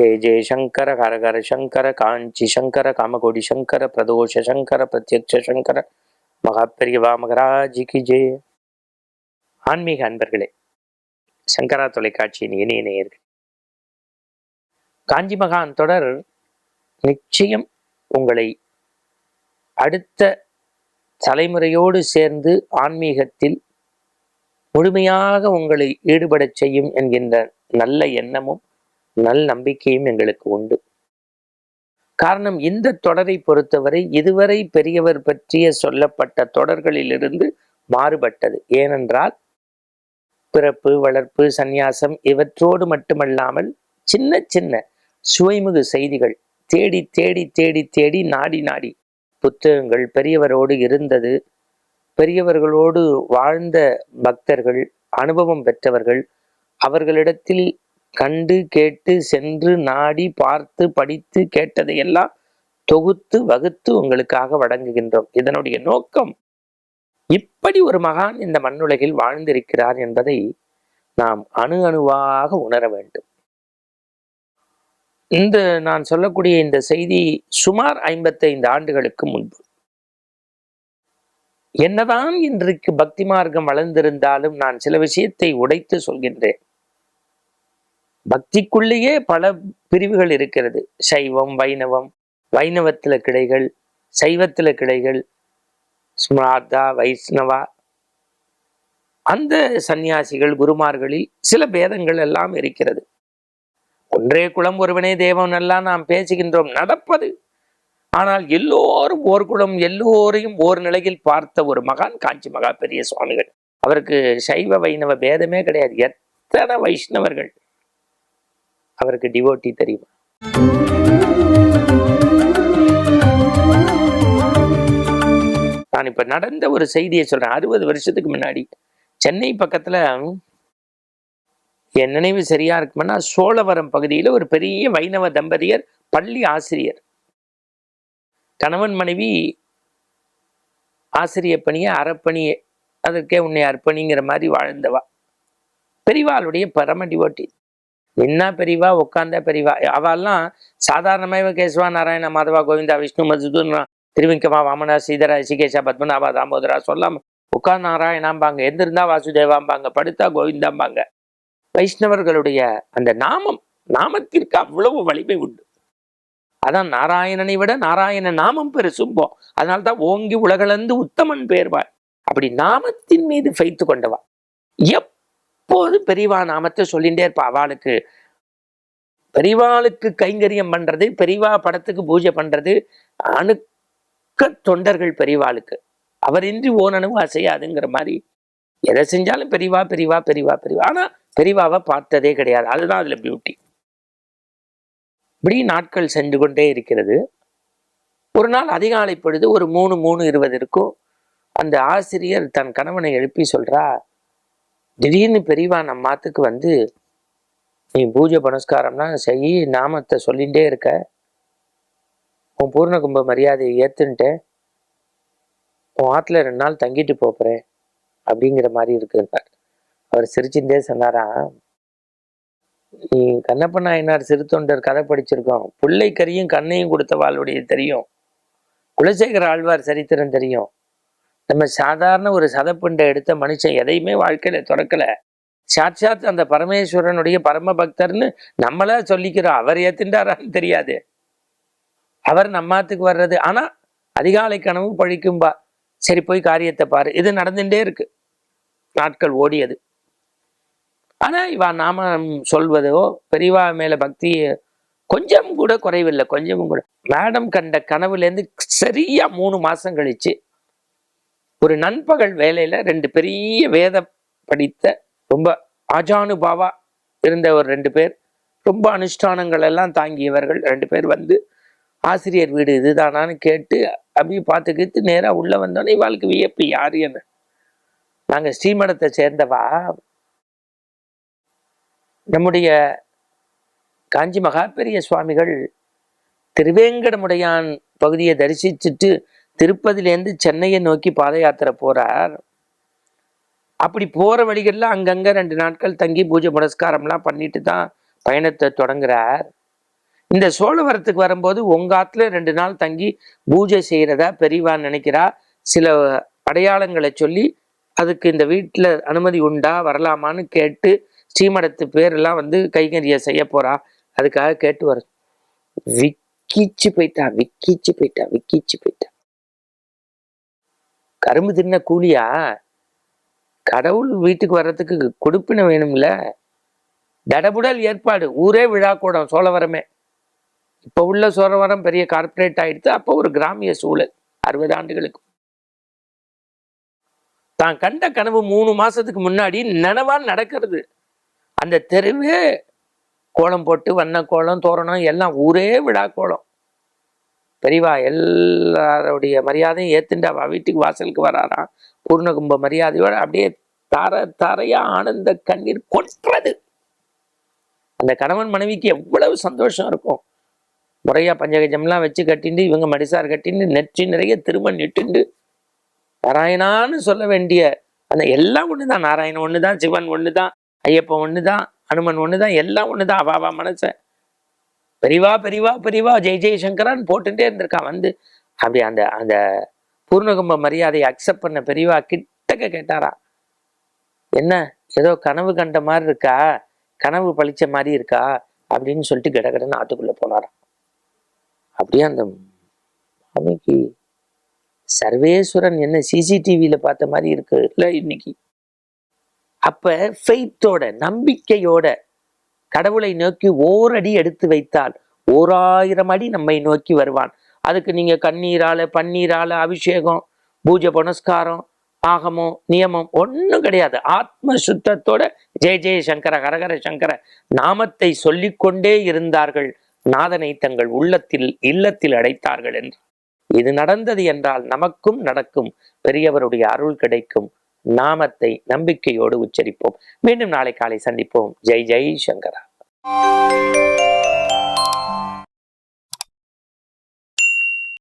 ஜெய ஜெய சங்கர ஹரஹர சங்கர காஞ்சி சங்கர காமகோடி சங்கர பிரதோஷ சங்கர பிரத்யக்ஷ சங்கர மகாபெரியவா மகராஜிக்கு ஜெய ஆன்மீக அன்பர்களே சங்கரா தொலைக்காட்சியின் இணைய நேயர்கள். காஞ்சி மகான் தொடர் நிச்சயம் உங்களை அடுத்த தலைமுறையோடு சேர்ந்து ஆன்மீகத்தில் முழுமையாக உங்களை ஈடுபடச் செய்யும் என்கின்ற நல்ல எண்ணமும் நல் நம்பிக்கையும் எங்களுக்கு உண்டு. காரணம் இந்த தொடரை பொறுத்தவரை இதுவரை பெரியவர் பற்றிய சொல்லப்பட்ட தொடர்களிலிருந்து மாறுபட்டது. ஏனென்றால் பிறப்பு வளர்ப்பு சந்நியாசம் இவற்றோடு மட்டுமல்லாமல் சின்ன சின்ன சுவைமுகு செய்திகள் தேடி தேடி தேடி தேடி நாடி நாடி புத்தகங்கள் பெரியவரோடு இருந்தது. பெரியவர்களோடு வாழ்ந்த பக்தர்கள் அனுபவம் பெற்றவர்கள் அவர்களிடத்தில் கண்டு கேட்டு சென்று நாடி பார்த்து படித்து கேட்டதையெல்லாம் தொகுத்து வகுத்து உங்களுக்காக வழங்குகின்றோம். இதனுடைய நோக்கம் இப்படி ஒரு மகான் இந்த மண்ணுலகில் வாழ்ந்திருக்கிறார் என்பதை நாம் அணு அணுவாக உணர வேண்டும். இந்த நான் சொல்லக்கூடிய இந்த செய்தி சுமார் ஐம்பத்தைந்து ஆண்டுகளுக்கு முன்பு. என்னதான் இன்றைக்கு பக்தி மார்க்கம் வளர்ந்திருந்தாலும் நான் சில விஷயத்தை உடைத்து சொல்கின்றேன். பக்திக்குள்ளேயே பல பிரிவுகள் இருக்கிறது. சைவம் வைணவம் வைணவத்துல கிளைகள் சைவத்துல கிளைகள் ஸ்மார்த்தா வைஷ்ணவா. அந்த சந்நியாசிகள் குருமார்களில் சில பேதங்கள் எல்லாம் இருக்கிறது. ஒன்றே குலம் ஒருவனே தேவன் எல்லாம் நாம் பேசுகின்றோம் நடப்பது. ஆனால் எல்லோரும் ஓர் குலம் எல்லோரையும் ஓர் நிலையில் பார்த்த ஒரு மகான் காஞ்சி மகா பெரிய சுவாமிகள். அவருக்கு சைவ வைணவ பேதமே கிடையாது. எத்தனை வைஷ்ணவர்கள். அவருக்கு டிவோட்டி தெரியுமா? நான் இப்ப நடந்த ஒரு செய்தியை சொல்றேன். அறுபது வருஷத்துக்கு முன்னாடி சென்னை பக்கத்துல என் நினைவு சரியா இருக்குமென்னா சோழவரம் பகுதியில் ஒரு பெரிய வைணவ தம்பதியர் பள்ளி ஆசிரியர். கணவன் மனைவி ஆசிரிய பணியை அறப்பணியை அதற்கே உன்னை அர்ப்பணிங்கிற மாதிரி வாழ்ந்தவா. பெரிவாளுடைய பரம டிவோட்டி என்ன பெரியவா உட்காந்தா பெரியவா அவெல்லாம் சாதாரணமாக கேசவா நாராயண மாதவா கோவிந்தா விஷ்ணு மதுதூன் திருவிங்கமா வாமனா சீதரா சிகேஷா பத்மநாபா தாமோதரா சொல்லாம உட்கார் நாராயணாம்பாங்க எந்திருந்தா வாசுதேவாம்பாங்க படுத்தா கோவிந்தாம்பாங்க. வைஷ்ணவர்களுடைய அந்த நாமம் நாமத்திற்கு அவ்வளவு வலிமை உண்டு. அதான் நாராயணனை விட நாராயண நாமம் பெருசும்போ அதனால்தான் ஓங்கி உலகளந்து உத்தமன் பேர்வார் அப்படி நாமத்தின் மீது ஃபைத்து கொண்டவா. எப்போதும் பெரியவா நாமத்தை சொல்லிகிட்டே இருப்பா? அவளுக்கு பெரிவாளுக்கு கைங்கரியம் பண்ணுறது பெரிவா படத்துக்கு பூஜை பண்ணுறது அணுக்க தொண்டர்கள் பெரியவாளுக்கு அவரின்றி ஓனனவு அசையாதுங்கிற மாதிரி எதை செஞ்சாலும் பெரிவா பெரியவா பெரியவா பெரியவா ஆனால் பெரிவாவை பார்த்ததே கிடையாது. அதுதான் அதில் பியூட்டி இப்படி நாட்கள் சென்று கொண்டே இருக்கிறது. ஒரு நாள் அதிகாலை பொழுது ஒரு மூணு மூணு இருபது இருக்கும். அந்த ஆசிரியர் தன் கணவனை எழுப்பி சொல்கிறா திடீர்னு பெரியவா நம்ம மாத்துக்கு வந்து நீ பூஜை புனஸ்காரம்னா செய் நாமத்தை சொல்லிகிட்டே இருக்க. உன் பூர்ண கும்ப மரியாதையை ஏற்றுன்ட்டேன் உன் ஆற்றுல ரெண்டு நாள் தங்கிட்டு போறேன் அப்படிங்கிற மாதிரி இருக்குன்னார் அவர் சிரிச்சுட்டே சொன்னாராம் நீ கண்ணப்ப நாயனார் சிறுத்தொண்டர் கதை படிச்சிருக்கோம். பிள்ளை கரியும் கண்ணையும் கொடுத்தவாளுடைய தெரியும். குலசேகர ஆழ்வார் சரித்திரம் தெரியும். நம்ம சாதாரண ஒரு சதப்புண்டை எடுத்த மனுஷன் எதையுமே வாழ்க்கையில் தொடக்கல சாட்சாத் அந்த பரமேஸ்வரனுடைய பரம பக்தர்னு நம்மளா சொல்லிக்கிறோம். அவர் ஏத்துண்டாரான்னு தெரியாது. அவர் நம்மாத்துக்கு வர்றது. ஆனால் அதிகாலை கனவு பழிக்கும்பா சரி போய் காரியத்தை பாரு. இது நடந்துட்டே இருக்கு. நாட்கள் ஓடியது. ஆனால் இவா நாம சொல்வதோ பெரியவா மேலே பக்தி கொஞ்சம் கூட குறைவில்லை. கொஞ்சமும் கூட. மேடம் கண்ட கனவுலேருந்து சரியா மூணு மாதம் கழிச்சு ஒரு நண்பகல் வேலையில் ரெண்டு பெரிய வேத படித்த ரொம்ப ஆஜானுபாவா இருந்த ஒரு ரெண்டு பேர். ரொம்ப அனுஷ்டானங்கள் எல்லாம் தாங்கியவர்கள் ரெண்டு பேர் வந்து ஆசிரியர் வீடு இதுதானான்னு கேட்டு அப்படியே பார்த்துக்கிட்டு நேராக உள்ள வந்தோன்னே இவாளுக்கு வியப்பு யார் என்ன? நாங்கள் ஸ்ரீமடத்தை சேர்ந்தவா? நம்முடைய காஞ்சி மகா பெரிய சுவாமிகள் திருவேங்கடமுடையான் பகுதியை தரிசிச்சுட்டு திருப்பதியிலேருந்து சென்னையை நோக்கி பாத யாத்திரை போகிறார் அப்படி போகிற வழிகளில் அங்கங்கே ரெண்டு நாட்கள் தங்கி பூஜை புனஸ்காரம்லாம் பண்ணிட்டு தான் பயணத்தை தொடங்குறார். இந்த சோழவரத்துக்கு வரும்போது உங்க ஆத்துல ரெண்டு நாள் தங்கி பூஜை செய்கிறதா பெரியவா நினைக்கிறா? சில அடையாளங்களை சொல்லி அதுக்கு இந்த வீட்டில் அனுமதி உண்டா? வரலாமான்னு கேட்டு ஸ்ரீமடத்து பேரெல்லாம் வந்து கைகறிய செய்ய போறா. அதுக்காக கேட்டு வர விக்கிச்சு போயிட்டா விக்கிச்சு போயிட்டா விக்கிச்சு போயிட்டா. கரும்பு தின்ன கூலியா? கடவுள் வீட்டுக்கு வர்றதுக்கு கொடுப்பின வேணும்ல. தடபுடல் ஏற்பாடு. ஊரே விழா கூடம் சோழவரமே. இப்போ உள்ள சோழவரம் பெரிய கார்ப்பரேட் ஆயிடுத்து அப்போ ஒரு கிராமிய சூழல். அறுபது ஆண்டுகளுக்கு. தான் கண்ட கனவு மூணு மாசத்துக்கு முன்னாடி நனவா நடக்கிறது. அந்த தெருவே கோலம் போட்டு வண்ண கோலம் தோரணம் எல்லாம் ஊரே விழா கோலம். பெரியவா எல்லாருடைய மரியாதையும் ஏத்துண்டு அவ வீட்டுக்கு வாசலுக்கு வராராம். பூர்ணகும்ப மரியாதையோட அப்படியே தர தரையா ஆனந்த கண்ணீர் கொட்டுறது. அந்த கணவன் மனைவிக்கு எவ்வளவு சந்தோஷம் இருக்கும். முறையா பஞ்சகஜம்லாம் வச்சு கட்டிண்டு இவங்க மடிசார் கட்டிண்டு நெற்றி நிறைய திருமண் நிட்டுண்டு நாராயணான்னு சொல்ல வேண்டிய அந்த எல்லாம் ஒண்ணுதான். நாராயணன் தான் சிவன் ஒண்ணுதான் ஐயப்பன் ஒண்ணுதான் அனுமன் ஒண்ணுதான் எல்லாம் ஒண்ணுதான். அவாவா மனச பெரிவா பெரிவா பெரிவா ஜெய் ஜெய் சங்கரான்னு போட்டுட்டே இருந்திருக்கான். வந்து அப்படி அந்த அந்த பூர்ணகும்ப மரியாதையை அக்செப்ட் பண்ண பெரியவா கிட்டக்க கேட்டாரா என்ன ஏதோ கனவு கண்ட மாதிரி இருக்கா? கனவு பழிச்ச மாதிரி இருக்கா? அப்படின்னு சொல்லிட்டு கடகடன்னு ஆட்டுக்குள்ள போனாராம். அப்படியே அந்த மாமிக்கு சர்வேஸ்வரன் என்ன சிசிடிவியில் பார்த்த மாதிரி இருக்குல்ல இன்னைக்கு. அப்ப ஃபெய்த்தோட நம்பிக்கையோட கடவுளை நோக்கி ஓரடி எடுத்து வைத்தால் ஓராயிரம் அடி நம்மை நோக்கி வருவான். அதுக்கு நீங்க கண்ணீரால பன்னீரால அபிஷேகம் பூஜை புனஸ்காரம் ஆகமோ நியமம் ஒன்றும் கிடையாது. ஆத்ம சுத்தத்தோட ஜெய ஜெய சங்கர ஹரஹர சங்கர நாமத்தை சொல்லிக்கொண்டே இருந்தார்கள். நாதனை தங்கள் உள்ளத்தில் இல்லத்தில் அடைத்தார்கள் என்று. இது நடந்தது என்றால் நமக்கும் நடக்கும். பெரியவருடைய அருள் கிடைக்கும். நாமத்தை நம்பிக்கையோடு உச்சரிப்போம். மீண்டும் நாளை காலை சந்திப்போம். ஜெய் ஜெய் சங்கரா.